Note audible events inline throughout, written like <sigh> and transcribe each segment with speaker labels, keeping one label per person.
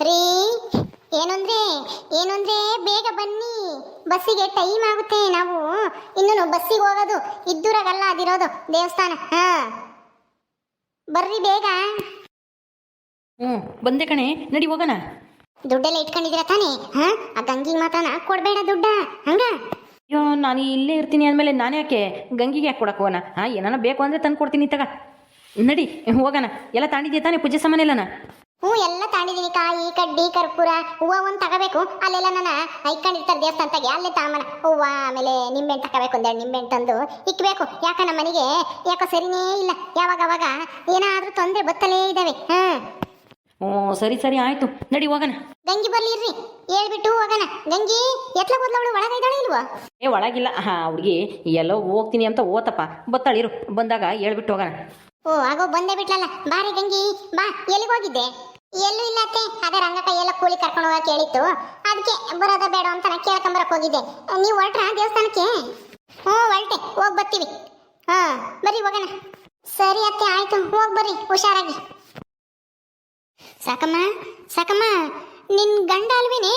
Speaker 1: ರೀ ಏನಂದ್ರೆ ಏನಂದ್ರೆ ಬೇಗ ಬನ್ನಿ. ಬಸ್ಸಿಗೆ ಟೈಮ್ ಆಗುತ್ತೆ ನಾವು. ಇನ್ನು ಬಸ್ಸಿಗೆ ಹೋಗೋದು ಇದ್ದೂರಾಗಲ್ಲ ಅದಿರೋದು ದೇವಸ್ಥಾನ. ಹ. ಬರ್ರಿ ಬೇಗ.
Speaker 2: ಹ್ಞೂ ಬಂದೆ ಕಣೆ ನಡಿ ಹೋಗೋಣ.
Speaker 1: ದುಡ್ಡೆಲ್ಲ ಇಟ್ಕೊಂಡಿದ್ದೀರ ತಾನೇ? ಹಾ ಆ ಗಂಗಿ ಮಾತಾನ ಕೊಡ್ಬೇಡ ದುಡ್ಡ. ಹಂಗ?
Speaker 2: ಅಯ್ಯೋ ನಾನು ಇಲ್ಲೇ ಇರ್ತೀನಿ ಅಂದಮೇಲೆ ನಾನು ಯಾಕೆ? ಗಂಗಿಗೆ ಯಾಕೆ ಕೊಡಕ್ಕೆ ಹೋಗೋಣ? ಹಾಂ ಏನಾನ ಬೇಕು ಅಂದರೆ ತಂದು ಕೊಡ್ತೀನಿ ತಗ. ನಡಿ ಹೋಗೋಣ. ಎಲ್ಲ ತಾಂಡಿದ್ಯಾ ತಾನೇ ಪೂಜೆ ಸಾಮಾನು ಎಲ್ಲನ
Speaker 1: ಹ್ಞೂ ಎಲ್ಲ ತಾಂಡಿದೀನಿ ಕಾಯಿ ಕಡ್ಡಿ ಕರ್ಪೂರ ಹೂವ ಒಂದು ತಗೋಬೇಕು. ಅಲ್ಲೆಲ್ಲ ನನ್ನ ದೇವಸ್ಥಾನ ದೇವಸ್ಥಾನದಾಗೆ ಅಲ್ಲೇ ತಾಮನ ಹೂವ ಆಮೇಲೆ ನಿಂಬೆಹಣ್ಣು ತಗೋಬೇಕು ಒಂದೆರಡು ನಿಂಬೆಹಣ್ಣು ತಂದು ಇಕ್ಬೇಕು. ಯಾಕ ನಮ್ಮ ಮನೆಗೆ ಯಾಕೋ ಸರಿನೇ ಇಲ್ಲ. ಯಾವಾಗ ಅವಾಗ ಏನಾದರೂ ತೊಂದರೆ ಬತ್ತಲೇ ಇದ್ದಾವೆ ಹಾಂ.
Speaker 2: ಓ ಸರಿ ಸರಿ ಆಯ್ತು. ನಡಿ ಹೋಗೋಣ.
Speaker 1: ಗಂಗಿ ಬರ್ಲಿ ಇರ್ರಿ. ಹೇಳ್ಬಿಟ್ಟು ಹೋಗೋಣ. ಗಂಗಿ ಎತ್ಲ ಕೂದ್ಲವಳು ಒಳಗೈದಾಳೆ ಇಲ್ವಾ?
Speaker 2: ಏ ಒಳಗಿಲ್ಲ. ಹಾ ಹುಡುಗಿ ಎಲ್ಲೋ ಹೋಗ್ತೀನಿ ಅಂತ ಓತಪ್ಪ. ಬತ್ತಾಳಿರು ಬಂದಾಗ ಹೇಳ್ಬಿಟ್ಟು ಹೋಗೋಣ.
Speaker 1: ಓ ಆಗೋ ಬಂದೇ ಬಿಟ್ಲಲ್ಲ. ಬಾರಿ ಗಂಗಿ ಬಾ ಎಲ್ಲಿಗೆ ಹೋಗಿದ್ದೆ? ಎಲ್ಲೂ ಇಲ್ಲ ಅತ್ತೆ. ಅದೇ ರಂಗಪ್ಪ ಎಲ್ಲ ಕೂಲಿ ಕರ್ಕೊಂಡು ಹೋಗಕ್ಕೆ ಹೇಳಿತ್ತು. ಅದಕ್ಕೆ ಬರೋದ ಬೇಡ ಅಂತ ನಾ ಕೇಳ್ಕೊಂಬರಕ್ಕೆ ಹೋಗಿದ್ದೆ. ನೀವು ಹೊರಟ್ರ ದೇವಸ್ಥಾನಕ್ಕೆ? ಹ್ಞೂ ಹೊರಟೆ. ಹೋಗಿ ಬರ್ತೀವಿ. ಹಾಂ ಬರ್ರಿ ಹೋಗೋಣ. ಸರಿ ಅತ್ತೆ ಆಯಿತು. ಹೋಗಿ ಬರ್ರಿ ಹುಷಾರಾಗಿ. ಸಾಕಮ್ಮ ಸಾಕಮ್ಮ ನಿನ್ ಗಂಡ ಅಲ್ವಿನಿ?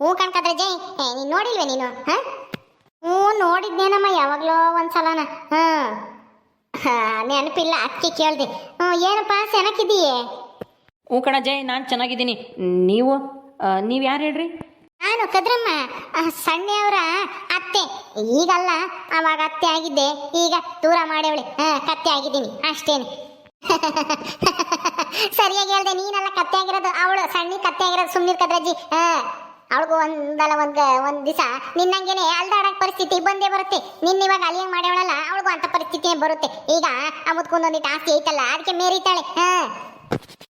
Speaker 1: ಹ್ಞೂ ಕಣ್ಕದ್ರೆ ಜೈ ನೀನು ನೋಡಿಲ್ವೇ ನೀನು? ಹಾಂ? ಹ್ಞೂ ನೋಡಿದ್ನೇನಮ್ಮ ಯಾವಾಗಲೋ ಒಂದ್ಸಲನ. ಸಲನ ಹಾ, ನೆನಪಿಲ್ಲ ಅದಕ್ಕೆ ಕೇಳ್ದೆ. ಏನಪ್ಪ ಚೆನ್ನಾಗಿದ್ದೀಯೇ
Speaker 2: ಹ್ಞೂ ಕಣ ಜೈ ನಾನು ಚೆನ್ನಾಗಿದ್ದೀನಿ. ನೀವು? ನೀವು ಯಾರು ಹೇಳ್ರಿ?
Speaker 1: ನಾನು ಕದ್ರಮ್ಮ ಆ, ಸಣ್ಣಯವರ ಅತ್ತೆ. ಈಗಲ್ಲ ಅವಾಗ ಅತ್ತೆ ಆಗಿದ್ದೆ. ಈಗ ದೂರ ಮಾಡೇವಳೆ ಕತ್ತೆ ಆಗಿದ್ದೀನಿ ಅಷ್ಟೇನೆ. <laughs> ಸರಿಯಾಗಿ ಹೇಳ್ದೆ ನೀನೆಲ್ಲ ಕತ್ತೆ ಆಗಿರೋದು ಅವಳು ಸಣ್ಣ ಕತ್ತೆ ಆಗಿರೋದು ಸುಮ್ಮನೆ ಕದ್ರಜ್ಜಿ. ಅವಳಿಗೂ ಒಂದಲ್ಲ ಒಂದ್ ಒಂದ್ ದಿವಸ. ನಿನ್ನಂಗೆನೆ ಅಲ್ದಾಡಕ್ ಪರಿಸ್ಥಿತಿ ಬಂದೇ ಬರುತ್ತೆ. ನಿನ್ನ ಇವಾಗ ಅಲಿಯಂಗ್ ಮಾಡ್ಯವಳಲ್ಲ ಅವಳಿಗೂ ಪರಿಸ್ಥಿತಿ ಬರುತ್ತೆ. ಈಗ ಆ ಆಸ್ತಿ ಐತಲ್ಲ ಅದಕ್ಕೆ ಮೇರಿತಾಳೆ. ಹಾ.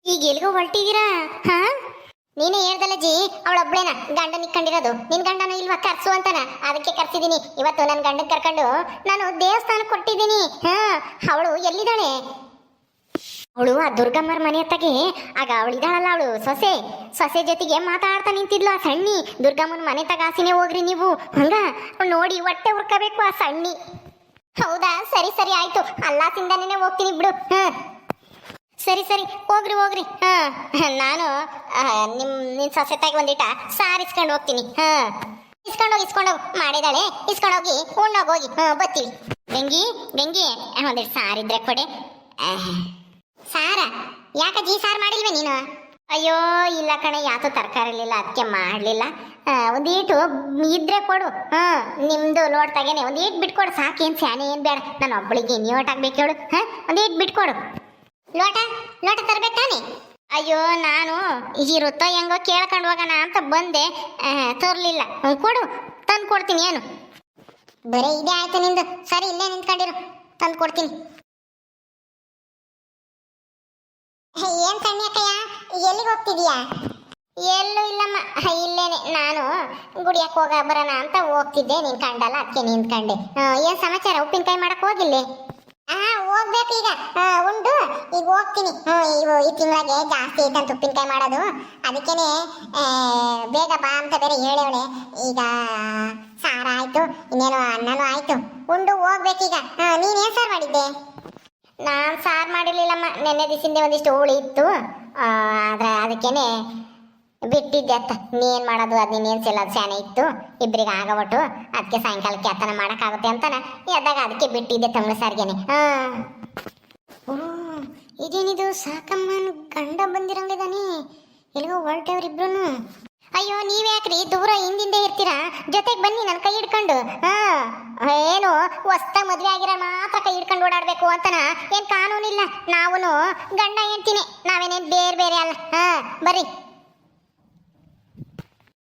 Speaker 1: ಈಗ ಎಲ್ಗೂ ಹೊರಟಿದ್ದೀರಾ ಹಾ? ನೀನೇ ಹೇಳ್ದಲ್ಲ ಜಿ, ಅವಳೊಬ್ಳೇನ ಗಂಡನ ಇಕ್ಕೊಂಡಿರೋದು ನಿನ್ ಗಂಡನ ಇಲ್ವಾ ಕರ್ಸು ಅಂತನ? ಅದಕ್ಕೆ ಕರ್ಸಿದೀನಿ. ಇವತ್ತು ನನ್ನ ಗಂಡನ ಕರ್ಕೊಂಡು ನಾನು ದೇವಸ್ಥಾನ ಕೊಟ್ಟಿದ್ದೀನಿ ಹಾ, ಅವಳು ಎಲ್ಲಿದ್ದಾಳೆ? ಅವಳು ಆ ದುರ್ಗಮ್ಮರ ಮನೆ ಹತ್ತಗೆ. ಆಗ ಅವಳಿದಾಳಲ್ಲ ಅವಳು, ಸೊಸೆ. ಸೊಸೆ ಜೊತೆಗೆ ಮಾತಾಡ್ತಾ ನಿಂತಿದ್ಲು ಆ ಸಣ್ಣಿ. ದುರ್ಗಮ್ಮನ ಮನೆ ತಗಾಸಿನೇ ಹೋಗ್ರಿ ನೀವು. ಹಂಗ? ನೋಡಿ, ಹೊಟ್ಟೆ ಹುರ್ಕಬೇಕು ಆ ಸಣ್ಣಿ. ಹೌದಾ? ಸರಿ ಸರಿ ಆಯ್ತು. ಅಲ್ಲಾಸಿಂದನೇ ಹೋಗ್ತೀನಿ ಬಿಡು. ಹಾ. ಸರಿ ಸರಿ ಹೋಗ್ರಿ ಹೋಗ್ರಿ. ಹಾ. ನಾನು ನಿಮ್ ನಿನ್ ಸೊಸೆ ತಾಗಿ ಒಂದಿಟ ಸಾರ್ ಇಸ್ಕೊಂಡು ಹೋಗ್ತೀನಿ. ಹಾ. ಇಸ್ಕೊಂಡೋಗಿ ಇಸ್ಕೊಂಡೋಗಿ ಮಾಡಿದಾಳೆ ಇಸ್ಕೊಂಡೋಗಿ ಉಣ್ಣೋಗಿ ಹೋಗಿ. ಹಾ ಬತ್ತೀವಿ. ಗಂಗಿ ಗಂಗಿ ಆ, ಒಂದಿಟ್ ಸಾರಿದ್ರೆ ಕೊಡೆ. ಸಾರ? ಸಾರ ಜೀ ಸಾರ್ ಮಾಡಿಲ್ವೇ ನೀನು? ಅಯ್ಯೋ ಇಲ್ಲ ಕಣೆ ಯಾತೋ ತರಕಾರಿ ಇರಲಿಲ್ಲ ಅದಕ್ಕೆ ಮಾಡಲಿಲ್ಲ. ಒಂದೀಟು ಇದ್ರೆ ಕೊಡು. ಹಾ ನಿಮ್ಮದು ಲೋಡ್ ತಗೇನೆ. ಈಟ್ ಬಿಟ್ಕೊಡು ಸಾಕೇನು ಸ್ಯಾನೆ ಏನು ಬೇಡ ನಾನು ಒಬ್ಬಳಿಗೆ ನೀವಟ್ ಆಗ್ಬೇಕು ಹೇಳು. ಹಾ ಈಟ್ ಬಿಟ್ಕೊಡು. ಲೋಟ ಲೋಟ ತರ್ಬೇಕಾನೆ ಅಯ್ಯೋ, ನಾನು ಇರುತ್ತೋ ಹೆಂಗೋ ಕೇಳ್ಕೊಂಡು ಹೋಗೋಣ ಅಂತ ಬಂದೆ. ತರಲಿಲ್ಲ. ಕೊಡು. ತಂದು ಕೊಡ್ತೀನಿ, ಏನು? ಬರೀ, ಇದೇ ಆಯ್ತು ನಿಂದು. ಸರಿ, ಇಲ್ಲೇ ನಿಂತ್ಕೊಂಡಿರು. ತಂದು ಕೊಡ್ತೀನಿ. ಏನ್ ಸಣ್ಣ ಅಕ್ಕಯ್ಯ? ಎಲ್ಲಿಗೆ ಹೋಗ್ತಿದೀಯಾ? ಎಲ್ಲೂ ಇಲ್ಲಮ್ಮ. ಇಲ್ಲೇನೆ. ನಾನು ಗುಡಿಯಕ್ಕೆ ಹೋಗ ಬರೋಣ ಅಂತ ಹೋಗ್ತಿದ್ದೆ ನೀನ್ ಕಂಡಲ್ಲ ಅದಕ್ಕೆ ನಿಂತ್ಕಂಡೆ ಏನ್ ಸಮಾಚಾರ? ಉಪ್ಪಿನಕಾಯಿ ಮಾಡಕ್ ಹೋಗಿಲ್ಲ? ಹಾ ಹೋಗ್ಬೇಕು ಈಗ. ಉಂಡು ಈಗ ಹೋಗ್ತೀನಿ. ಇವು ಈ ತಿಂಗಳಿಗೆ ಜಾಸ್ತಿ ಐತಂತ ಉಪ್ಪಿನಕಾಯಿ ಮಾಡೋದು. ಅದಕ್ಕೇನೆ ಬೇಗ ಬಾ ಅಂತ ಬೇರೆ ಹೇಳೇವಳೆ ಈಗ ಸಾರ ಆಯ್ತು ಇನ್ನೇನು ಅನ್ನನೂ ಆಯ್ತು. ಉಂಡು ಹೋಗ್ಬೇಕೀಗ ನೀನು ಏನ್ ಸಾರ್ ಮಾಡಿದ್ದೆ? ನಾನು ಸಾರ್ ಮಾಡಿರ್ಲಿಲ್ಲಮ್ಮ. ನೆನ್ನೆ ದಿವಸದಿಂದ ಒಂದಿಷ್ಟು ಹೋಳಿ ಇತ್ತು. ಆದರೆ ಆದ್ರೆ ಅದಕ್ಕೇನೆ ಬಿಟ್ಟಿದ್ದೆ ಅತ್ತ. ನೀನ್ ಮಾಡೋದು? ಅದ್ ಏನ್ ಅದು ಸ್ಯಾನೆ ಇತ್ತು? ಇಬ್ರಿಗೆ ಆಗಬಿಟ್ಟು ಅದಕ್ಕೆ ಸಾಯಂಕಾಲಕ್ಕೆ ಅತ್ತನ ಮಾಡಕ್ಕಾಗುತ್ತೆ ಅಂತಾನ. ಎದ್ದಾಗ ಅದಕ್ಕೆ ಬಿಟ್ಟಿದ್ದೆ ತಮಿಳು ಸಾರಿಗೆನೆ. ಹಾ. ಇದೇನಿದು? ಸಾಕಮ್ಮನ ಗಂಡ ಬಂದಿರಂಗಿದಾನೆ. ಎಲ್ಲಿಗೋ ಹೊರಟವ್ರಿಬ್ರು ಅಯ್ಯೋ, ನೀವ್ಯಾಕ್ರಿ? ದೂರ ಹಿಂದಿಂದೆ ಇರ್ತೀರಾ? ಜೊತೆಗೆ ಬನ್ನಿ ನನ್ನ ಕೈ ಹಿಡ್ಕೊಂಡು. ಹಾ. ಏನು? ಹೊಸ್ತ ಮದುವೆ ಆಗಿರೋ ಮಾತ್ರ ಕೈ ಹಿಡ್ಕೊಂಡು ಓಡಾಡ್ಬೇಕು ಅಂತನ? ಏನ್ ಕಾನೂನಿಲ್ಲ. ನಾವೂನು ಗಂಡ ಹೇಳ್ತೀನಿ ನಾವೇನೇನ್ ಬೇರೆ ಬೇರೆ ಅಲ್ಲ. ಹಾ, ಬರ್ರಿ.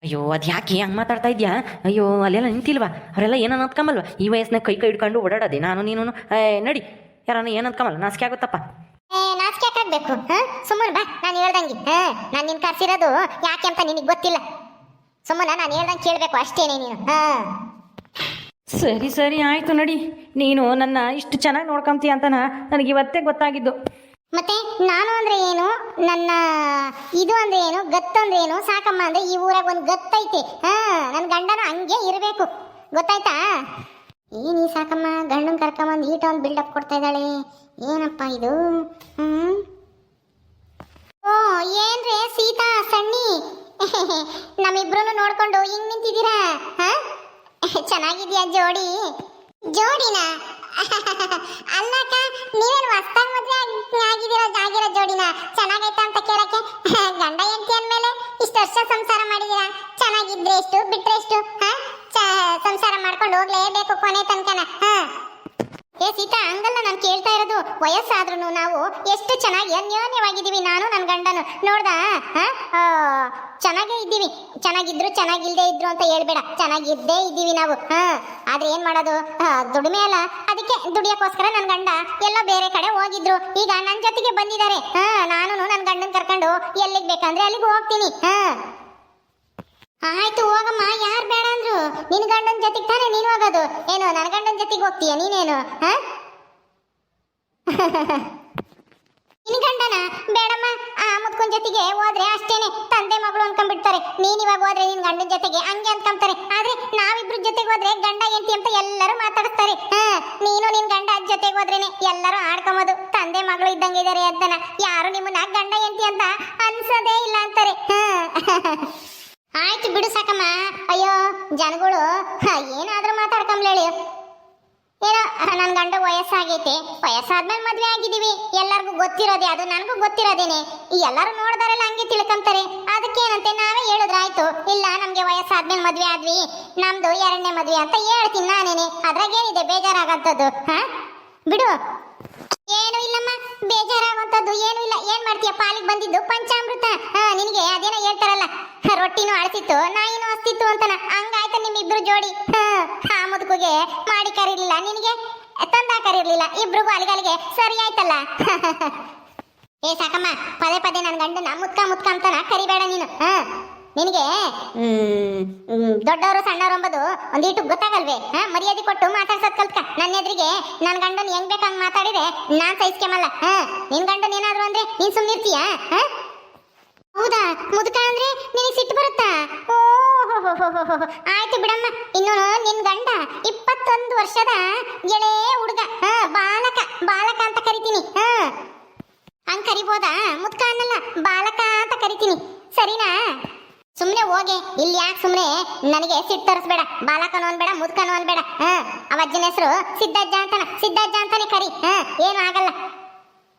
Speaker 2: ಅಯ್ಯೋ ಅದು ಯಾಕೆ ಹಂಗೆ ಮಾತಾಡ್ತಾ ಇದೆಯಾ? ಅಯ್ಯೋ ಅಲ್ಲೆಲ್ಲ ನಿಂತಿಲ್ವಾ? ಅವರೆಲ್ಲ ಏನನ್ನ ಅಂದ್ಕೊಂಬಲ್ವ ಈ ವಯಸ್ಸಿನಾಗ ಕೈ ಕೈ ಹಿಡ್ಕೊಂಡು ಓಡಾಡೋದೆ ನಾನು ನೀನು ನಡಿ. ಯಾರನ್ನ ಏನು ಅಂದ್ಕೊಂಬಲ್ಲ ನಾಚಿಕೆ ಆಗುತ್ತಪ್ಪ.
Speaker 1: ನಾಚಿಕೆ ಯಾಕಾಗ್ಬೇಕು ಹಾ? ಸುಮ್ಮನೆ ಬಾ ನಾನು ಹೇಳ್ದಂಗೆ. ಹಾ ನಾನು ನಿನ್ ಕರ್ಸಿರೋದು ಯಾಕೆ ಅಂತ ನಿನಗೆ ಗೊತ್ತಿಲ್ಲ. ಸುಮ್ಮನೆ ನಾನು ಹೇಳ್ದಂಗೆ ಕೇಳಬೇಕು ಅಷ್ಟೇನೆ ನೀನು ಹಾ?
Speaker 2: ಸರಿ ಸರಿ ಆಯಿತು ನಡಿ. ನೀನು ನನ್ನ ಇಷ್ಟು ಚೆನ್ನಾಗಿ ನೋಡ್ಕೊಂತೀಯ ಅಂತನ ನನಗೆ ಇವತ್ತೇ ಗೊತ್ತಾಗಿದ್ದು.
Speaker 1: ಮತ್ತೆ ನಾನು ಅಂದ್ರೆ ಏನು? ನನ್ನ ಇದು ಅಂದ್ರೆ ಏನು? ಅಂದ್ರೆ ಏನು? ಸಾಕಮ್ಮ ಅಂದ್ರೆ ಈ ಊರಾಗ ಒಂದು ಗತ್ತೈತೆ ಹಾ ನನ್ನ ಗಂಡನ ಹಂಗೆ ಇರಬೇಕು. ಗೊತ್ತಾಯ್ತಾ? ಏನ್ ಈ ಸಾಕಮ್ಮ, ಗಂಡನ್ ಕರ್ಕೊಂಬಂದು ಈಟ ಒಂದು ಬಿಲ್ಡಪ್ ಕೊಡ್ತಾ ಇದ್ದಾಳೆ. ಏನಪ್ಪ ಇದು? ಹ್ಮ್? ಓ, ಏನ್ರಿ ಸೀತಾ, ಸಣ್ಣಿ? <laughs> ನಮ್ಮಿಬ್ರು ನೋಡ್ಕೊಂಡು ಹಿಂಗ್ ನಿಂತಿದ್ದೀರಾ? ಹಾ? <laughs> ಚೆನ್ನಾಗಿದ್ಯಾ ಜೋಡಿ? ಜೋಡಿನ? <laughs> ಅಲ್ಲಕ್ಕ, ನೀವೇನು ಹೊಸ್ದಾಗ್ ಮದುವೆ ಆಗ್- ಆಗಿದಿರೋ ಆಗಿರೋ ಜೋಡಿನ ಚೆನ್ನಾಗೈತಾ ಅಂತ ಕೇಳಕ್ಕೆ? <laughs> ಗಂಡ ಹೆಂಡತಿ ಅಂದಮೇಲೆ ಇಷ್ಟು ವರ್ಷ ಸಂಸಾರ ಮಾಡಿದೀರಾ? ಚೆನ್ನಾಗಿದ್ರೆ ಎಷ್ಟು, ಬಿಟ್ರೆ ಎಷ್ಟು ಸಂಸಾರ ಮಾಡ್ಕೊಂಡು ಹೋಗ್ಲೇಬೇಕು ಕೊನೆ ತನಕನ, ಹಾ? ಸೀತಾ ಹಂಗಲ್ಲ ನಾನು ಕೇಳ್ತಾ ಇರೋದು ವಯಸ್ಸಾದ್ರೂ ನಾವು ಎಷ್ಟು ಚೆನ್ನಾಗಿ ಅನ್ಯೋನ್ಯವಾಗಿದ್ದೀವಿ ನಾನು ನನ್ನ ಗಂಡನು. ನೋಡ್ದ? ಚೆನ್ನಾಗೇ ಇದ್ದೀವಿ. ಚೆನ್ನಾಗಿದ್ರು ಚೆನ್ನಾಗಿಲ್ದೇ ಇದ್ರು ಅಂತ ಹೇಳ್ಬೇಡ. ಚೆನ್ನಾಗಿದ್ದೇ ಇದ್ದೀವಿ ನಾವು. ಹಾ? ಆದ್ರೆ ಏನ್ ಮಾಡೋದು? ದುಡಿಮೆ ಅಲ್ಲ. ಅದಕ್ಕೆ ದುಡಿಯಕ್ಕೋಸ್ಕರ ನನ್ನ ಗಂಡ ಎಲ್ಲ ಬೇರೆ ಕಡೆ ಹೋಗಿದ್ರು. ಈಗ ನನ್ನ ಜೊತೆಗೆ ಬಂದಿದ್ದಾರೆ. ಹಾ ನಾನು ನನ್ನ ಗಂಡನ ಕರ್ಕೊಂಡು ಎಲ್ಲಿಗೆ ಬೇಕಂದ್ರೆ ಅಲ್ಲಿಗೆ ಹೋಗ್ತೀನಿ. ಹಾ? ಆಯ್ತು, ಹೋಗಮ್ಮ. ಯಾರು ಬೇಡ ಅಂದ್ರು? ನಿನ್ ಗಂಡನ ಜೊತೆಗೆ ತಾನೇ ನೀನು ಹೋಗೋದು. ಏನು ನನ್ನ ಗಂಡನ ಜೊತೆಗೆ ಹೋಗ್ತೀಯ ನೀನೇನು? <laughs> ನಿನ್ ಗಂಡನ? ಬೇಡಮ್ಮ. ಆ ಮುದ್ಕೊಂಡ್ ಜೊತೆಗೆ ಹೋದ್ರೆ ಅಷ್ಟೇನೆ. ತಂದೆ ಮಗಳು ಅನ್ಕೊಂಡ್ಬಿಡ್ತಾರೆ. ನೀನ್ ಇವಾಗ ಹೋದ್ರೆ ನಿನ್ ಗಂಡನ ಜೊತೆಗೆ ಹಂಗೆ ಅನ್ಕೊಂತಾರೆ. ಆದ್ರೆ ನಾವಿಬ್ರ ಜೊತೆಗೆ ಹೋದ್ರೆ ಗಂಡ ಎಂತಿ ಅಂತ ಎಲ್ಲರೂ ಮಾತಾಡಿಸ್ತಾರೆ. ನೀನು ನಿನ್ ಗಂಡ ಜೊತೆಗೆ ಹೋದ್ರೇನೆ ಎಲ್ಲರೂ ಆಡ್ಕೊಂಬೋದು. ತಂದೆ ಮಗಳು ಇದ್ದಂಗೆ ಇದಾರೆ ಅಂತನ ಯಾರು ನಿಮ್ಮನ್ನ ಗಂಡ ಎಂತಿ ಅಂತ ಅನ್ಸೋದೇ ಇಲ್ಲ ಅಂತಾರೆ. <laughs> ಆಯ್ತು ಬಿಡು ಸಾಕಮ್ಮ. ಅಯ್ಯೋ, ಜನಗಳು ಏನಾದ್ರೂ ಮಾತಾಡ್ಕೊಂಬ್ಲೇಳಿ ಏನೋ ನನ್ನ ಗಂಡ ವಯಸ್ಸಾಗೈತೆ. ವಯಸ್ಸಾದ್ಮೇಲೆ ಮದ್ವೆ ಆಗಿದೀವಿ ಎಲ್ಲರಿಗೂ ಗೊತ್ತಿರೋದೆ, ಅದು ನನಗೂ ಗೊತ್ತಿರೋದೇನೆ. ಎಲ್ಲರೂ ನೋಡ್ದಾರಲ್ಲ ಹಂಗೆ ತಿಳ್ಕೊಂತಾರೆ. ಅದಕ್ಕೇನಂತೆ ನಾವೇ ಹೇಳಿದ್ರಾಯ್ತು ಇಲ್ಲ, ನಮ್ಗೆ ವಯಸ್ಸಾದ್ಮೇಲೆ ಮದ್ವೆ ಆದ್ವಿ. ನಮ್ದು ಎರಡನೇ ಮದ್ವೆ ಅಂತ ಹೇಳ್ತೀನಿ ನಾನೇನೆ. ಅದ್ರಾಗೇನಿದೆ ಬೇಜಾರಾಗಂತದ್ದು ಹಾ? ಬಿಡು. ಏನು ಇಲ್ಲಮ್ಮ? ಬೇಜಾರಾಗುವಂತದ್ದು ಏನು ಇಲ್ಲ. ಏನ್ ಮಾಡ್ತೀಯ? ಪಾಲಿಗೆ ಬಂದಿದ್ದು ಪಂಚಾಮೃತ. ನಿನಗೆ ಅದೇನ ಹೇಳ್ತಾರಲ್ಲ. ರೊಟ್ಟಿನೂ ಅಳಿಸಿತ್ತು, ನಾಯಿನೂ ಅಸ್ತಿತ್ತು ಅಂತನ. ಹಂಗಾಯ್ತ ನಿಮ್ಮಿಬ್ರು ಜೋಡಿ. ಆ ಮುದುಕುಗೆ ಮಾಡಿ ಕರಿರ್ಲಿಲ್ಲ ನಿನಗೆ? ತಂದ ಕರಿರ್ಲಿಲ್ಲ ಇಬ್ರಿಗೂ ಅಲ್ಲಿಗಲ್ಲಿಗೆ ಸರಿ ಆಯ್ತಲ್ಲ? <laughs> ಏ ಸಾಕಮ್ಮ, ಪದೇ ಪದೇ ನನ್ನ ಗಂಡನ ಮುತ್ಕ ಮುತ್ಕ ಅಂತನ ಕರಿಬೇಡ ನೀನು. ಹಾ. ನಿನಗೆ? ದೊಡ್ಡವರು ಸಣ್ಣವರು ಎಂಬುದು ಒಂದೀಟು ಗೊತ್ತಾಗಲ್ವೇ? ಹಾ, ಮರ್ಯಾದೆ ಕೊಟ್ಟು ಮಾತಾಡ್ಸೋದ್ ಕಲ್ತ್ಕ ನನ್ನ ಎದುರಿಗೆ ನನ್ನ ಗಂಡನ ಹೆಂಗ್ ಬೇಕಂಗ್ ಮಾತಾಡಿದ್ರೆ ನಾನ್ ಸಹಿಸ್ಕೆಮಲ್ಲ ಹಾ, ನಿನ್ ಗಂಡನ್ ಏನಾದ್ರು ಅಂದ್ರೆ ನೀನ್ ಸುಮ್ನಿರ್ತೀಯ ಹಾ? ಹೌದಾ? ಮುದುಕ ಅಂದ್ರೆ ನಿನಗೆ ಸಿಟ್ಟು ಬರುತ್ತಾ? ಓ ಹೋ ಹೋ ಹೋ ಹೋ ಹೋ ಹೋ. ಆಯ್ತು ಬಿಡಮ್ಮ. ಇನ್ನು ನಿನ್ ಗಂಡ ಇಪ್ಪತ್ತೊಂದು ವರ್ಷದ ಎಳೆ ಹುಡುಗ. ಹ, ಬಾಲಕ. ಬಾಲಕ ಅಂತ ಕರಿತೀನಿ. ಹ. ಹಂಗ್ ಕರಿಬೋದಾ? ಮುದ್ಕ ಅನ್ನಲ್ಲ, ಬಾಲಕ ಅಂತ ಕರಿತೀನಿ. ಸರಿನಾ? ಸುಮ್ನೆ ಹೋಗಿ. ಇಲ್ಲಿ ಯಾಕೆ ಸುಮ್ನೆ? ನನಗೆ ಸಿಟ್ಟು ತರಿಸ್ಬೇಡ. ಬಾಲಕನು ಅನ್ಬೇಡ, ಮುದ್ಕನು ಅನ್ಬೇಡ. ಹಾ? ಅವ ಅಜ್ಜನ ಹೆಸರು ಸಿದ್ದಜ್ಜ ಅಂತಾನ. ಸಿದ್ದಜ್ಜ ಅಂತಾನೆ ಕರಿ. ಹಾ? ಏನು ಆಗಲ್ಲ.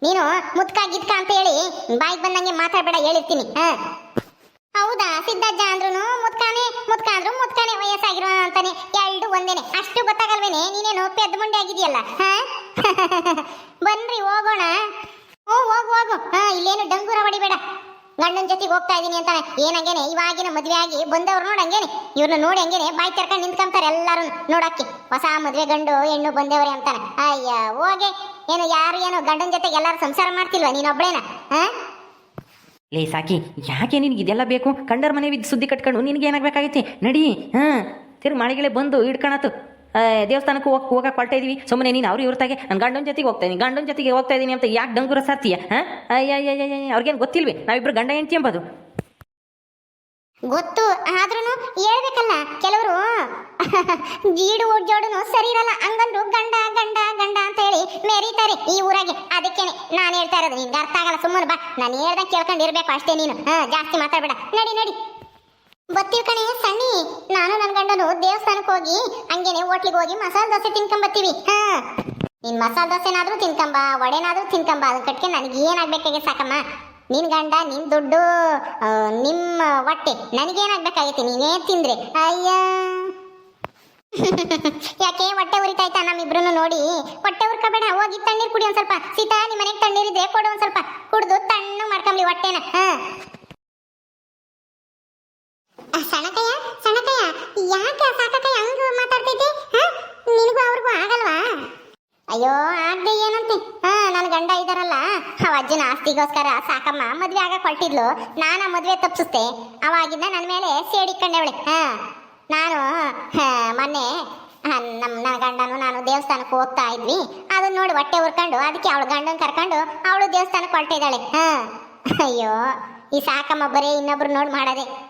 Speaker 1: ನೀನು ಮುದ್ಕ ಗಿದ್ಕ ಅಂತ ಹೇಳಿ ಬಾಯಿಗೆ ಬಂದಂಗೆ ಮಾತಾಡ್ಬೇಡ, ಹೇಳಿರ್ತೀನಿ. ಹಾ? ಹೌದಾ? ಸಿದ್ದಜ್ಜ ಅಂದ್ರೂ ಮುದ್ಕಾನೆ? ಮುದ್ಕ ಅಂದ್ರು ಮುದ್ಕಾನೆ ವಯಸ್ಸಾಗಿರೋ ಅಂತಾನೆ. ಎರಡು ಒಂದೇನೆ. ಅಷ್ಟು ಗೊತ್ತಾಗಲ್ವೇನೆ? ನೀನೇನು ಪೆದ್ದ ಮುಂಡೆ ಆಗಿದೆಯಲ್ಲ ಹಾ? <laughs> ಬನ್ರಿ, ಹೋಗೋಣ. ಓ ಹೋಗು ಹೋಗು. ಹಾ, ಇಲ್ಲೇನು ಡಂಗೂರ ಹೊಡಿಬೇಡ. ಗಂಡನ ಜೊತೆಗೆ ಹೋಗ್ತಾ ಇದೀನಿ ಅಂತಾನೆ. ಏನಂಗೇನೆ ಇವಾಗಿನ ಮದುವೆ ಆಗಿ ಬಂದವ್ರು ನೋಡಂಗೇನೆ ಇವ್ರನ್ನ ನೋಡಿ ಹಂಗೇನೆ. ಬಾಯಿ ತೆರ್ಕೊಂಡು ನಿಂತ್ಕೊಂತಾರೆ ಎಲ್ಲರೂ ನೋಡಕ್ಕೆ ಹೊಸ ಮದ್ವೆ ಗಂಡು, ಹೆಣ್ಣು ಬಂದೇವ್ರೆ ಅಂತಾನೆ. ಅಯ್ಯ, ಹೋಗೆ. ಏನು, ಯಾರು ಏನು ಗಂಡನ ಜೊತೆಗೆ ಎಲ್ಲರೂ ಸಂಸಾರ ಮಾಡ್ತಿಲ್ವಾ ನೀನೊಬ್ಳೇನ ಹಾ?
Speaker 2: ಲೇ ಸಾಕಿ, ಯಾಕೆ ನಿನಗೆ ಇದೆಲ್ಲ ಬೇಕು? ಕಂಡರ್ ಮನೆ ಸುದ್ದಿ ಕಟ್ಕೊಂಡು ನಿನಗೆ ಏನಾಗಬೇಕಾಗೈತಿ ನಡಿ, ಹಾಂ. ತಿರು ಮಾಳಿಗೆಲೆ ಬಂದು ಹಿಡ್ಕೊಳತು ದೇವಸ್ಥಾನಕ್ಕೆ ಹೋಗಿ ಹೋಗಕ್ಕೆ ಹೊರಟ ಇದೀವಿ. ಸುಮ್ಮನೆ ನೀನು ಅವ್ರು ಇವ್ರತಾಗೆ ನನ್ನ ಗಂಡನ ಜೊತೆಗೆ ಹೋಗ್ತಾ ಇದೀನಿ, ಗಂಡನ ಜೊತೆಗೆ ಹೋಗ್ತಾ ಇದೀನಿ ಅಂತ ಯಾಕೆ ಡಂಗುರ ಸಾರ್ತೀಯ, ಹಾಂ? ಅವ್ರಿಗೇನು ಗೊತ್ತಿಲ್ವೇ? ನಾವಿಬ್ರು ಗಂಡ ಹೆಂಡ್ತಿ ಎಂಬುದು.
Speaker 1: ಗೊತ್ತು ಆದ್ರೂ ಹೇಳ್ಬೇಕಲ್ಲ, ಕೆಲವರು. ಜೀಡು ಜೋಡುನು ಸರಿ ಇರಲ್ಲ, ಹಂಗಂದ್ರು ಗಂಡ ಗಂಡ ಗಂಡ ಅಂತ ಹೇಳಿ ಮೆರೀತಾರೆ ಈ ಊರಾಗೆ. ಅದಕ್ಕೇನೆ ನಾನು ಹೇಳ್ತಾ ಇರೋದು, ನಿನ್ಗೆ ಅರ್ಥ ಆಗಲ್ಲ, ಸುಮ್ಮನೆ ಬಾ. ನಾನು ಹೇಳ್ದಂಗೆ ಕೇಳ್ಕೊಂಡಿರ್ಬೇಕು ಅಷ್ಟೇ ನೀನು. ಹಾ, ಜಾಸ್ತಿ ಮಾತಾಡಬೇಡ. ನಡಿ ನಡಿ. ಬತ್ತೀವಿ ಕಣೆ, ಸಣ್ಣಿ. ನಾನು ನನ್ನ ಗಂಡನು ದೇವಸ್ಥಾನಕ್ಕೆ ಹೋಗಿ, ಹಂಗೇನೆ ಹೋಟ್ಲಿಗೆ ಹೋಗಿ ಮಸಾಲೆ ದೋಸೆ ತಿನ್ಕೊಂಬತ್ತೀವಿ. ಹಾ. ನೀನ್ ಮಸಾಲೆ ದೋಸೆನಾದ್ರೂ ತಿನ್ಕೊಂಬ, ವಡೆನಾದ್ರೂ ತಿನ್ಕೊಂಬ ಅದನ್ನ ಕಟ್ಕೆ ನನಗೆ ಏನಾಗ್ಬೇಕಾಗಿ ಸಾಕಮ್ಮ. ನಿನ್ ಗಂಡ, ನಿನ್ ದುಡ್ಡು ನಿಮ್ಮ ಹೊಟ್ಟೆ, ನನಗೇನಾಗ್ಬೇಕಾಗೈತೆ, ನೀನೇ ತಿಂದ್ರೆ. ಅಯ್ಯ. <laughs> ಯಾಕೆ, ಹೊಟ್ಟೆ ಉರಿತಾಯ್ತಾ ನಮ್ಮಿಬ್ರು ನೋಡಿ. ಹೊಟ್ಟೆ ಉರ್ಕಬೇಡ, ಹೋಗಿ ತಣ್ಣೀರು ಕುಡಿ ಒಂದ್ ಸ್ವಲ್ಪ. ಸೀತಾ ನಿಮ್ಮ ಮನೆಗೆ ತಣ್ಣೀರಿದ್ರೆ ಕೊಡು ಒಂದ್ ಸ್ವಲ್ಪ. ಕುಡ್ದು ತಣ್ಣು ಮಾಡ್ಕೊಂಬ್ಲಿ ಹೊಟ್ಟೆನ. ಹಾ. ಸಣಕಯ್ಯ ಸಣಕಯ್ಯ ಯಾಕೆ ಸಾಕಕ್ಕಯ್ಯ ಹಂಗ ಮಾತಾಡ್ತೈತೆ ಹಾ? ನಿನಗೂ ಅವ್ರಿಗೂ ಆಗಲ್ವಾ? ಅಯ್ಯೋ, ಆಗದೆ ಏನಂತೆ? ಹಾ ನನ್ನ ಗಂಡ ಇದಾರಲ್ಲ, ಅವ ಅಜ್ಜನ ಆಸ್ತಿಗೋಸ್ಕರ ಸಾಕಮ್ಮ ಮದ್ವೆ ಆಗ ಕೊಟ್ಟಿದ್ಲು. ನಾನು ಮದ್ವೆ ತಪ್ಪಿಸ್ತೆ ಅವಾಗಿಂದ ನನ್ನ ಮೇಲೆ ಸೇಡಿಕೊಂಡವಳೆ ಹಾ. ನಾನು ಮೊನ್ನೆ ನಮ್ಮ ನನ್ನ ಗಂಡನು ನಾನು ದೇವಸ್ಥಾನಕ್ಕೆ ಹೋಗ್ತಾ ಇದ್ವಿ. ಅದನ್ನ ನೋಡಿ ಹೊಟ್ಟೆ ಉರ್ಕೊಂಡು, ಅದಕ್ಕೆ ಅವಳು ಗಂಡನ ಕರ್ಕೊಂಡು ಅವಳು ದೇವಸ್ಥಾನಕ್ಕೆ ಹೊರಟಿದ್ದಾಳೆ. ಹಾ. ಅಯ್ಯೋ, ಈ ಸಾಕಮ್ಮ ಬರೀ ಇನ್ನೊಬ್ರು ನೋಡಿ ಮಾಡದೆ.